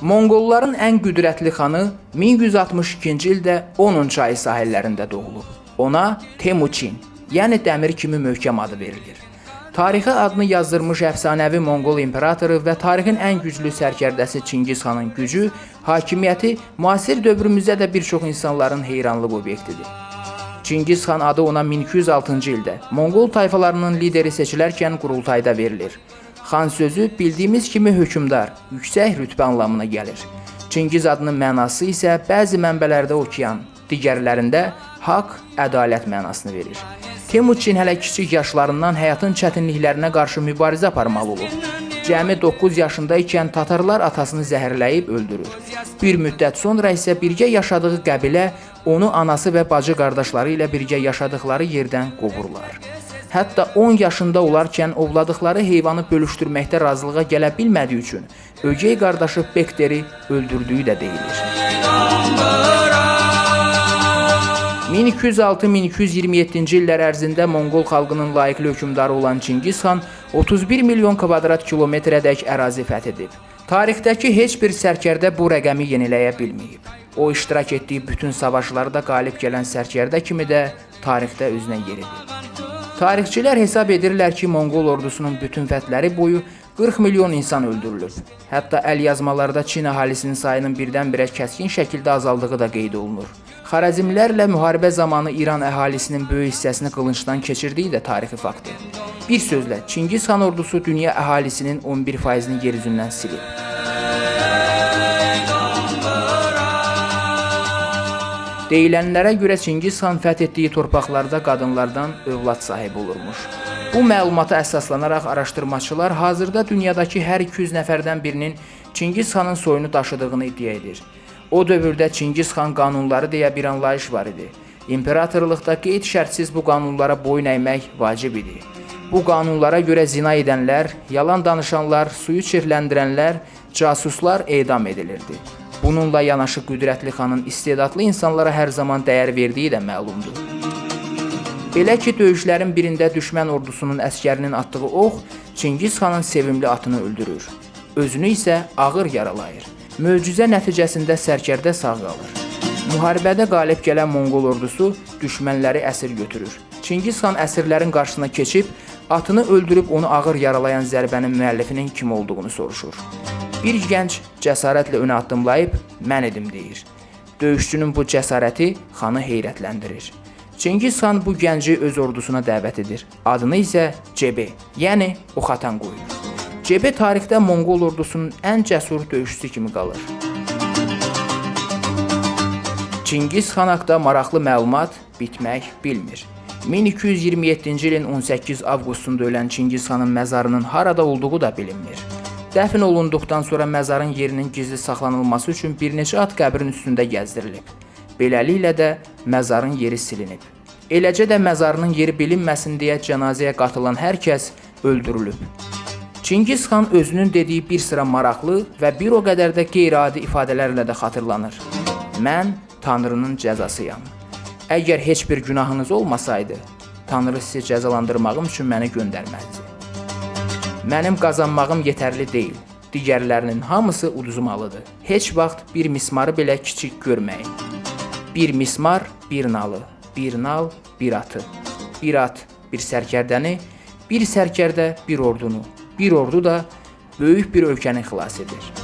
Monqolların ən qüdrətli xanı 1162-ci ildə Onun çayı sahillərində doğulub. Ona Temuçin, yəni dəmir kimi möhkəm adı verilir. Tarixə adını yazdırmış əfsanəvi Monqol imperatoru və tarixin ən güclü sərkərdəsi Çingiz xanın gücü, hakimiyyəti müasir dövrümüzdə də bir çox insanların heyranlıq obyektidir. Çingiz xan adı ona 1206-cı ildə Monqol tayfalarının lideri seçilərkən qurultayda verilir. Xan sözü bildiyimiz kimi hökmdar, yüksək rütbə anlamına gəlir. Çingiz adının mənası isə bəzi mənbələrdə okean, digərlərində haqq, ədalət mənasını verir. Temuçin hələ kiçik yaşlarından həyatın çətinliklərinə qarşı mübarizə aparmalı olub. Cəmi 9 yaşında ikən tatarlar atasını zəhərləyib öldürür. Bir müddət sonra isə birgə yaşadığı qəbilə onu anası və bacı qardaşları ilə birgə yaşadıkları yerdən qovurlar. Hətta 10 yaşında olarkən ovladıkları heyvanı bölüşdürməkdə razılığa gələ bilmədiyi üçün ögey qardaşı Bekteri öldürdüyü də deyilir. 1206-1227-ci illər ərzində Monqol xalqının layiqli hökmdarı olan Çingiz xan 31 milyon kvadrat kilometrədək ərazi fəth edib. Tarixdəki heç bir sərkərdə bu rəqəmi yeniləyə bilməyib. O iştirak etdiyi bütün savaşlarda qalib gələn sərkərdə kimi də tarixdə özünə yer edib. Tarixçilər hesab edirlər ki, Monqol ordusunun bütün fəthləri boyu 40 milyon insan öldürülüb. Hətta əl yazmalarda Çin əhalisinin sayının birdən-birə kəskin şəkildə azaldığı da qeyd olunur. Xarəzmlərlə müharibə zamanı İran əhalisinin böyük hissəsini qılıncdan keçirdiyi də tarixi faktdır. Bir sözlə, Çingiz xan ordusu dünya əhalisinin 11%-ni yer üzündən silib. Deyilənlərə görə Çingiz xan fəth etdiyi torpaqlarda qadınlardan övlad sahibi olurmuş. Bu məlumata əsaslanaraq araşdırmaçılar hazırda dünyadakı hər 200 nəfərdən birinin Çingiz xanın soyunu daşıdığını iddia edir. O dövrdə Çingiz xan qanunları deyə bir anlayış var idi. İmperatorluqda qeyd şərtsiz bu qanunlara boyun əymək vacib idi. Bu qanunlara görə zina edənlər, yalan danışanlar, suyu çirkləndirənlər, casuslar edam edilirdi. Bununla yanaşı qüdrətli xanın istedadlı insanlara hər zaman dəyər verdiyi də məlumdur. Belə ki, döyüşlərin birində düşmən ordusunun əskərinin atdığı ox Çingiz xanın sevimli atını öldürür. Özünü isə ağır yaralayır. Möcüzə nəticəsində sərkərdə sağ qalır. Müharibədə qalib gələn Monqol ordusu düşmənləri əsir götürür. Çingiz xan əsirlərin qarşısına keçib atını öldürüb onu ağır yaralayan zərbənin müəllifinin kim olduğunu soruşur. Bir gənc cəsarətlə önə addımlayıb mən edim deyir. Döyüşçünün bu cəsarəti xanı heyrətləndirir. Çingiz xan bu gənci öz ordusuna dəvət edir. Adını isə Cebe, yəni Oxatan qoyur. Cebe tarixdə Monqol ordusunun ən cəsur döyüşçüsü kimi qalır. Çingiz xan haqqında maraqlı məlumat bitmək bilmir. 1227-ci ilin 18 avqustunda ölən Çingiz xanın məzarının harada olduğu da bilinmir. Dəfn olunduqdan sonra məzarın yerinin gizli saxlanılması üçün bir neçə at qəbrin üstündə gəzdirilib. Beləliklə də məzarın yeri silinib. Eləcə də məzarının yeri bilinməsin deyə cənazəyə qatılan hər kəs öldürülüb. Çingiz xan özünün dediyi bir sıra maraqlı və bir o qədər də qeyri-adi ifadələrlə də xatırlanır. Mən Tanrının cəzasıyam. Əgər heç bir günahınız olmasaydı, Tanrı sizi cəzalandırmağım üçün məni göndərməzdi. Mənim qazanmağım yetərli deyil. Digərlərinin hamısı uduzmalıdır. Heç vaxt bir mismarı belə kiçik görməyin. Bir mismar, bir nalı, bir nal, bir atı. Bir at, bir sərkərdəni, bir sərkərdə bir ordunu, bir ordu da böyük bir ölkəni xilas edir.